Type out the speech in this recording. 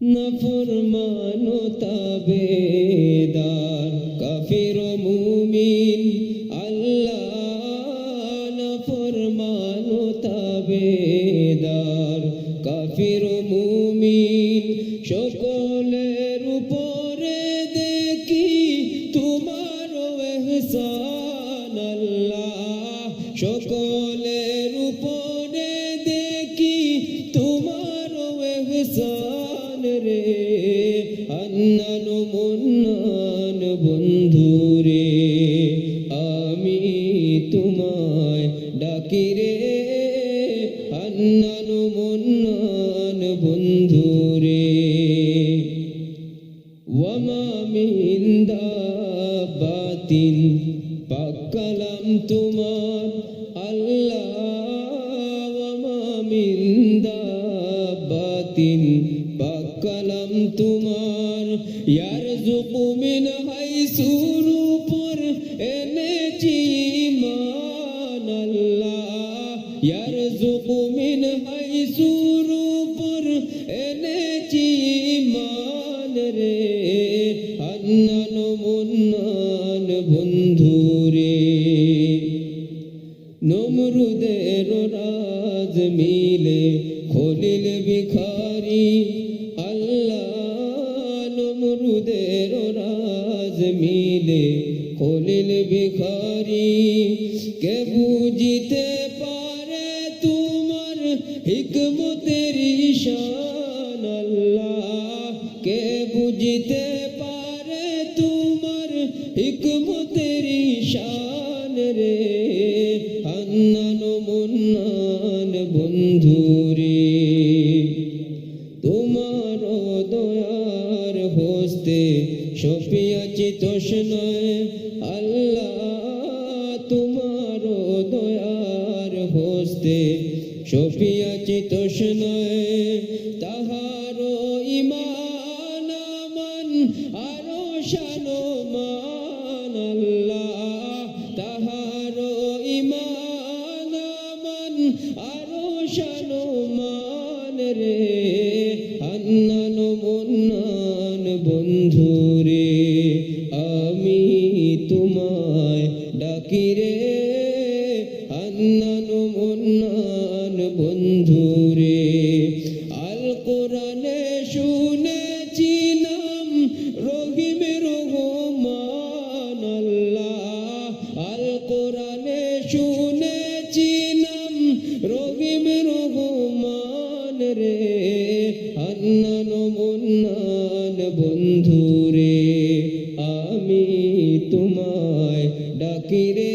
নফরমানো তাবেদার কাফির মুমিন। আল্লাহ নফরমানো তাবেদার কাফির মুমিন। সকলের উপরে দেখি তোমার এহসান আল্লাহ। সকলের উপরে আমি তোমায় ডাকি রে। আন্নান মুন্নান বন্ধু রে। ওয়ামা মিন পাকালাম তোমার আল্লাহ। ওয়ামা মিন দাবাতিন পাকালাম তোমার। ইয়ারযুকু মিন হাইসুর মান আল্লাহ ইয়ারযুকু মিন হাইসুর উপর এনেছি মান রে আন্নান মুন্নান বন্ধু রে নমরুদের মিলে খলিল বিখারি আল্লাহ নমরুদের রাজ মিলে কে বুঝিতে পারে তোমার হিকমতের ঈশান আল্লাহ? কে বুঝিতে পারে তোমার হিকমতের ঈশান রে? আন্নান মুন্নান বন্ধু রে তোমার দয়ার হস্তে সপিয়াছি তোষণয় আল্লাহ। হস্তে সপিয়াছি তোষণয় তাহার ইমান আমান আরও শানমান আল্লাহ। তাহার ইমান আমান আরও শানমান রে। আন্নান মুন্নান বন্ধু কোরআনে শুনেছি নাম রহিমে রহমান আল্লাহ। আল কোরআনে শুনেছি নাম রহিমে রহমান রে। আন্নান মুন্নান বন্ধু রে, আমি তোমায় ডাকি রে।